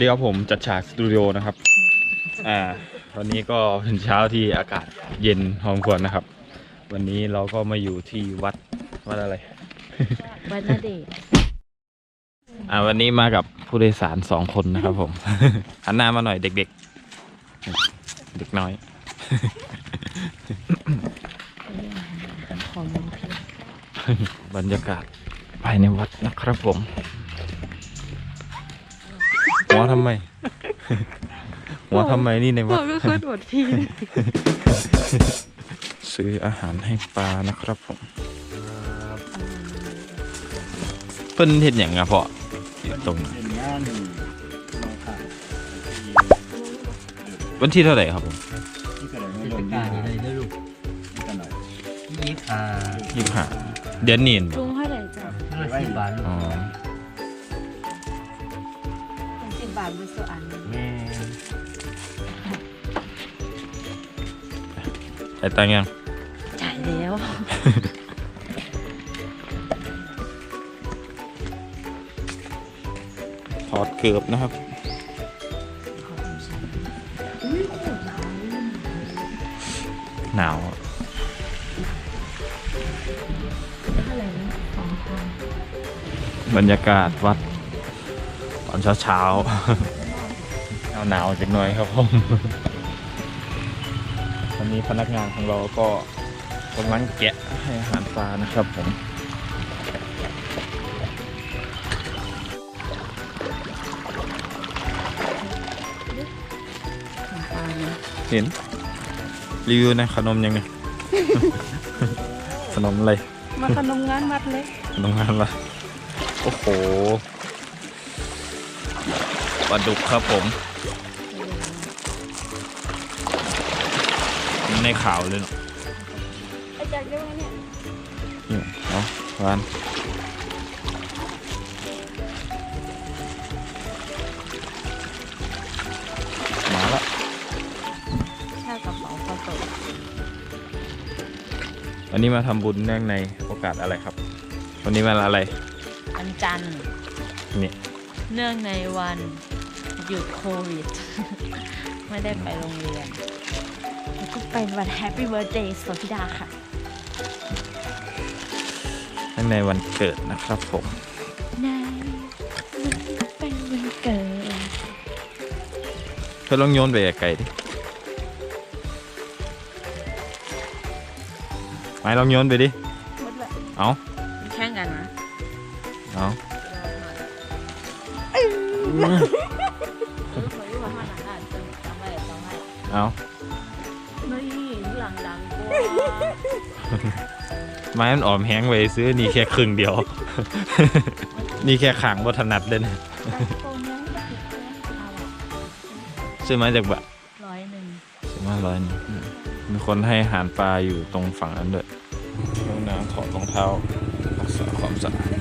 ดีครับผมจัดฉากสตูดิโอนะครับ อ่าวันนี้ก็เป็นเช้าที่อากาศเย็นพอสมควรนะครับ วันนี้เราก็มาอยู่ที่วัดวัดอะไร วันนาเดชน์อ่าวันนี้มากับผู้โดยสารสองคนนะครับผม หันหน้ามาหน่อยเด็กๆ เด็กน้อยของมันคือบรรยากาศภายในวัดนะครับผม หัวทำไม หัวทำไมนี่ในวัดก็คือหนวดพี่ซื้ออาหารให้ปลานะครับผมเพิ่นเห็นอย่างอะเพาะอยู่ตรงนั้นเป็นงานเราขายวันที่เท่าไหร่ครับผมที่กระไรเทไม่ศลงกาลนี้เลยนะลูกที่กันไหนยี่สิบห้ายี่สิบห้าเดือนนี้เห็นบ่ลุงเท่าไหร่จ้ะห้าสิบบาทลูกอ๋อ บบาทมือสุอันหนึ่งแม่ไอ้ตังยัง จ่ายแล้ว ถอดเกือบนะครับหนาวอะเท่าไหร่นะสองพันบรรยากาศวัดต อนเช้าเช้าๆหนาวหนาวๆจักหน่อยครับผมวันนี้พนักงานของเราก็กำลังแกะให้อาหารปลานะครับผมของปลานะเห็นรีวิวนะขนมยังไง ขนมอะไร มาขนมงานมัดเล็กขนมงานละโอ้โห ปลาดุกครับผม ในข่าวเลยเนาะไอ้จากเรื่องเนี่ยนี่เนาะร้านมาละชากระเป๋าข้าวต้มวันนี้มาทำบุญเนื่องในโอกาสอะไรครับ วันนี้มาอะไรวันจันทร์นี่ เนื่องในวัน หยุดโควิด ไม่ได้ไปโรงเรียน แล้วก็เป็นวันแฮปปี้เบิร์ดเดย์โซฟิดาค่ะเนื่องในวันเกิดนะครับผมในเป็นวันเกิด เธอลองโยนไปไกลๆดิไม่ลองโยนไปดิ หมดเลยเอาแข่งกันนะเอาเออ เอานี่หลังดังกว่าไม้มันอ่อมแห้งไว้ซื้อนี่แค่ครึ่งเดียว นี่แค่ขางวัฒนัดเลยนะโกงนั้นก็ผิดนะเอาอะซื้อมาจากบะร้อยหนึ่งซื้อมาร้อยหนึงอืมมีคนให้อาหารปลาอยู่ตรงฝั่งนั้นด้วยห้องน้ำถอดรองเท้ารักษาความสะอาด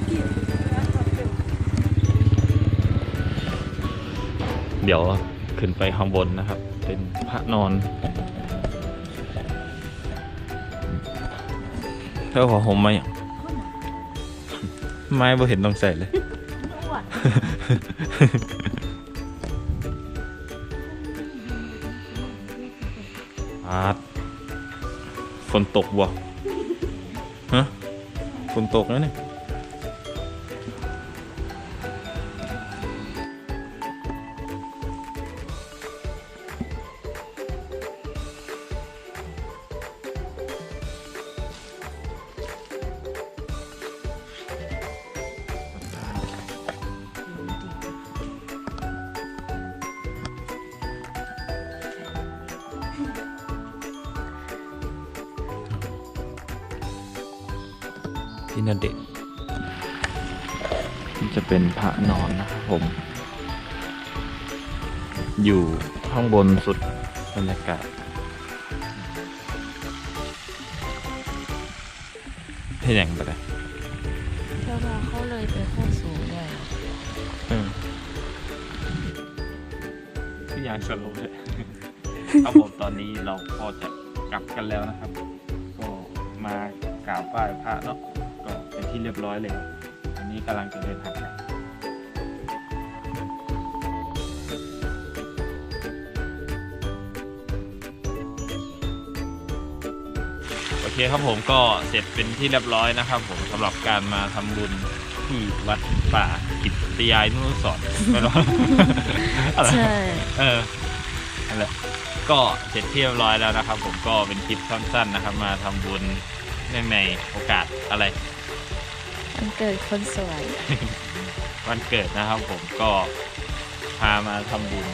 เดี๋ยวขึ้นไปข้างบนนะครับ เป็นพระนอนเท่าของผมไหมไม้บ่เห็นต้องใส่เลยอาร์ฝนตกบ่ฮะฝนตกแล้วเนี่ย ที่นาเด็กนี่จะเป็นพระนอนนะครับผม อยู่ข้างบนสุดบรรยากาศเห็นอย่างไรเจ้าบ่าวเขาเลยไปโคตรสูงเลยอะพี่ยายสโลว์เลยครับผมตอนนี้เราก็จะกลับกันแล้วนะครับ ก็มากราบไหว้พระเนาะก็เป็น ที่เรียบร้อยเลยอันนี้กำลังจะเดินหักแล้โอเคครับผมก็เสร็จเป็นที่เรียบร้อยนะครับผมสำหรับการมาทำบุญที่วัดป่ากิตติยายนุสอนไม่รู้รใช่ เอออะไรก็เสร็จที่เรียบร้อยแล้วนะครับ ผมก็เป็นคลิปสั้นๆนะครับ มาทำบุญเนในโอกาสอะไร วันเกิดคนสวย วันเกิดนะครับผมก็พามาทำบุญ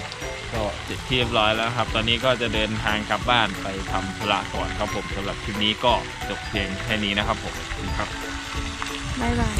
ก็เสร็จที่เรียบร้อยแล้วครับ ตอนนี้ก็จะเดินทางกลับบ้านไปทำธุระก่อนครับผมสำหรับคลิปนี้ก็จบเพียงแค่นี้นะครับผมขอบคุณครับบ๊ายบาย